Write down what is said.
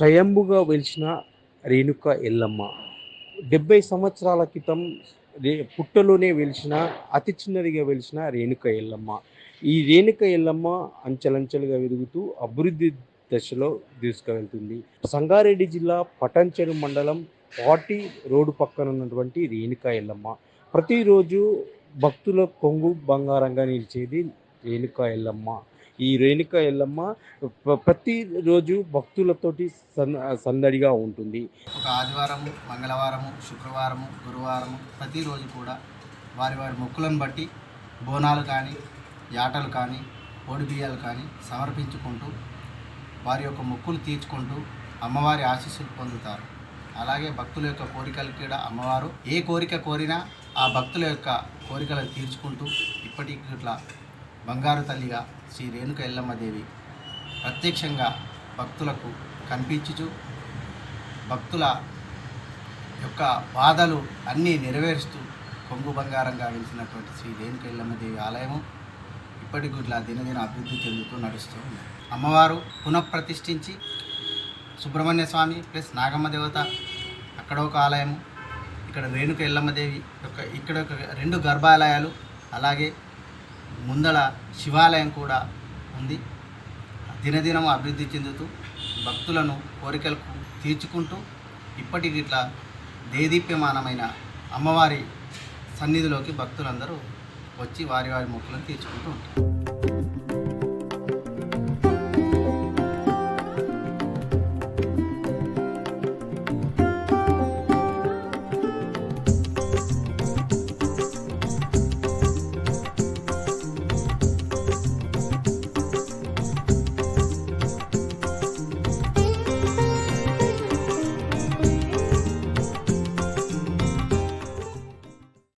స్వయంభుగా వెలిసిన రేణుక ఎల్లమ్మ. డెబ్బై సంవత్సరాల క్రితం రే పుట్టలోనే వెలిసిన అతి చిన్నదిగా వెలిసిన రేణుక ఎల్లమ్మ. ఈ రేణుక ఎల్లమ్మ అంచెలంచెలుగా ఎదుగుతూ అభివృద్ధి దశలో తీసుకువెళ్తుంది సంగారెడ్డి జిల్లా పటంచెరు మండలం పాటి రోడ్డు పక్కన ఉన్నటువంటి రేణుక ఎల్లమ్మ. ప్రతిరోజు భక్తుల కొంగు బంగారంగా నిలిచేది రేణుక ఎల్లమ్మ. ఈ రేణుక ఎల్లమ్మ ప్రతిరోజు భక్తులతోటి సన్ సందడిగా ఉంటుంది. ఒక ఆదివారము మంగళవారము శుక్రవారము గురువారము ప్రతిరోజు కూడా వారి వారి మొక్కులను బట్టి బోనాలు కానీ యాటలు కానీ కోడి బియ్యాలు కానీ సమర్పించుకుంటూ వారి యొక్క మొక్కులు తీర్చుకుంటూ అమ్మవారి ఆశీస్సులు పొందుతారు. అలాగే భక్తుల యొక్క కోరికలు కూడా అమ్మవారు ఏ కోరిక కోరినా ఆ భక్తుల యొక్క కోరికలను తీర్చుకుంటూ ఇప్పటికి ఇట్లా బంగారు తల్లిగా శ్రీ రేణుక ఎల్లమ్మ దేవి ప్రత్యక్షంగా భక్తులకు కనిపించుచు భక్తుల యొక్క బాధలు అన్నీ నెరవేరుస్తూ కొంగు బంగారంగా వెలిసినటువంటి శ్రీ రేణుక ఎల్లమ్మదేవి ఆలయము ఇప్పటికి ఇట్లా దినదిన అభివృద్ధి చెందుతూ నడుస్తూ ఉంది. అమ్మవారు పునఃప్రతిష్ఠించి సుబ్రహ్మణ్య స్వామి ప్లస్ నాగమ్మ దేవత అక్కడ ఒక ఆలయము ఇక్కడ రేణుక ఎల్లమ్మదేవి యొక్క ఇక్కడ ఒక రెండు గర్భాలయాలు అలాగే ముందల శివాలయం కూడా ఉంది. దినదినం అభివృద్ధి చెందుతూ భక్తులను కోరికలకు తీర్చుకుంటూ ఇప్పటికి ఇట్లా దేదీప్యమానమైన అమ్మవారి సన్నిధిలోకి భక్తులందరూ వచ్చి వారి వారి మొక్కులను తీర్చుకుంటూ ఉంటారు.